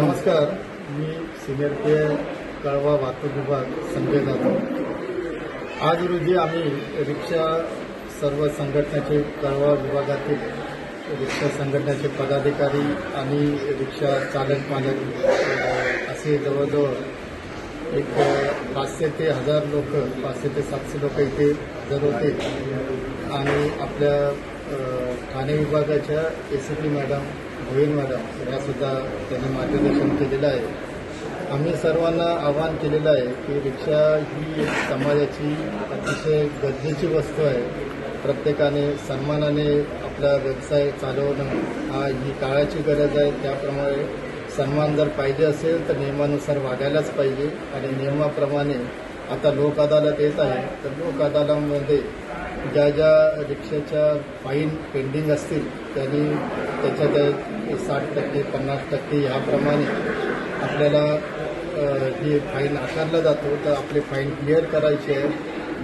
नमस्कार. मी senior K कळवा वाहतूक विभाग संजय जाधव. आज रोजी आम्ही रिक्षा सर्व संघटनेचे कळवा विभागातील रिक्षा संघटनेचे पदाधिकारी आणि रिक्षा चालक मालक असे जवळजवळ एक पाचशे ते हजार लोक पाचशे ते सातशे लोक इथे हजर होते आणि आपल्या ठाणे विभागाच्या A C P madam Bhoin madam यासुद्धा त्यांनी मार्गदर्शन केलेलं आहे. आम्ही सर्वांना आवाहन केलेलं आहे की रिक्षा ही एक समाजाची अतिशय गरजेची वस्तू आहे. प्रत्येकाने सन्मानाने आपला व्यवसाय चालवणं हा ही काळाची गरज आहे. त्याप्रमाणे सन्मान जर पाहिजे असेल तर नियमानुसार वागायलाच पाहिजे आणि नियमाप्रमाणे आता लोक अदालत येत आहे. तर लोक अदालतमध्ये ज्या ज्या रिक्षाच्या फाईन पेंडिंग असतील त्यांनी त्याच्या त्या साठ टक्के पन्नास टक्के ह्याप्रमाणे आपल्याला जे फाईन आकारला जातो. तर आपली फाईन क्लिअर करायची आहे.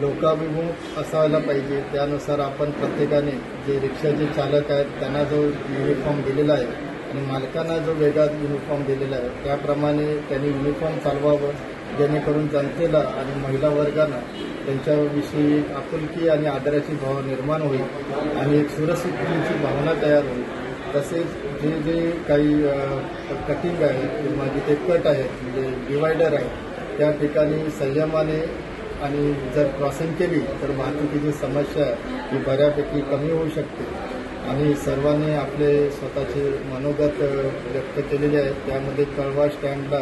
लोकाभिमुख असायला पाहिजे. त्यानुसार आपण प्रत्येकाने जे रिक्षाचे चालक आहेत त्यांना जो युनिफॉर्म दिलेला आहे आणि मालकांना जो वेगळा युनिफॉर्म दिलेला आहे त्याप्रमाणे त्यांनी युनिफॉर्म चालवावं. जेणेकरून जनतेला आणि महिला वर्गांना त्यांच्याविषयी एक आपुलकी आणि आदराची भाव निर्माण होईल आणि एक सुरक्षिततेची भावना तयार होईल. तसेच जे जे काही कटिंग आहे किंवा जिथे कट आहेत म्हणजे डिवायडर आहे त्या ठिकाणी संयमाने आणि जर क्रॉसिंग केली तर वाहतुकीची समस्या ही बऱ्यापैकी कमी होऊ शकते. आणि सर्वांनी आपले स्वतःचे मनोगत व्यक्त केलेले आहेत त्यामध्ये कळवा स्टँडला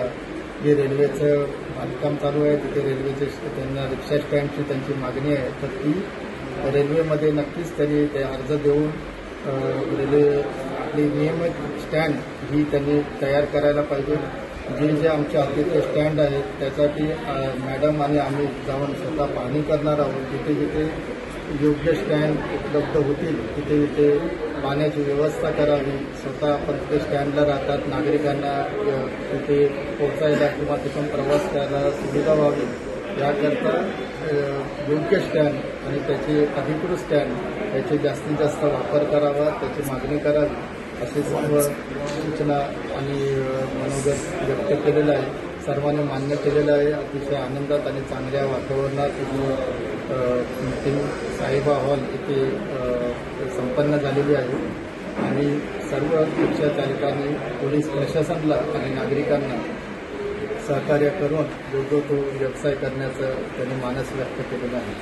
जे रेल्वेचं बांधकाम चालू आहे तिथे रेल्वेचे त्यांना रिक्षा स्टँडची त्यांची मागणी आहे. तर ती रेल्वेमध्ये नक्कीच त्यांनी ते अर्ज देऊन रेल्वे आपली नियमित स्टँड ही त्यांनी तयार करायला पाहिजे. जे जे आमचे अतिथी स्टँड आहेत त्यासाठी मॅडम आणि आम्ही जाऊन स्वतः पाहणी करणार आहोत. जिथे जिथे योग्य स्टँड उपलब्ध होतील तिथे तिथे पाण्याची व्यवस्था करावी. स्वतः आपण तिथे स्टँडला राहतात नागरिकांना तिथे पोहोचायला किंवा तिथून प्रवास करायला सुविधा व्हावी. याकरता योग्य स्टँड आणि त्याचे अधिकृत स्टँड याचे जास्तीत जास्त वापर करावा त्याची मागणी करावी असे सर्व सूचना आणि मनोगत व्यक्त केलेलं आहे. सर्वांनी मान्य केलेलं आहे. अतिशय आनंदात आणि चांगल्या वातावरणात मीटिंग साहिबा हॉल इथे संपन्न झालेली आहे आणि सर्व रिक्षा चालकांनी पोलीस प्रशासनाला आणि नागरिकांना सहकार्य करून जो जो तो व्यवसाय करण्याचं त्यांनी मानस व्यक्त केलेलं आहे.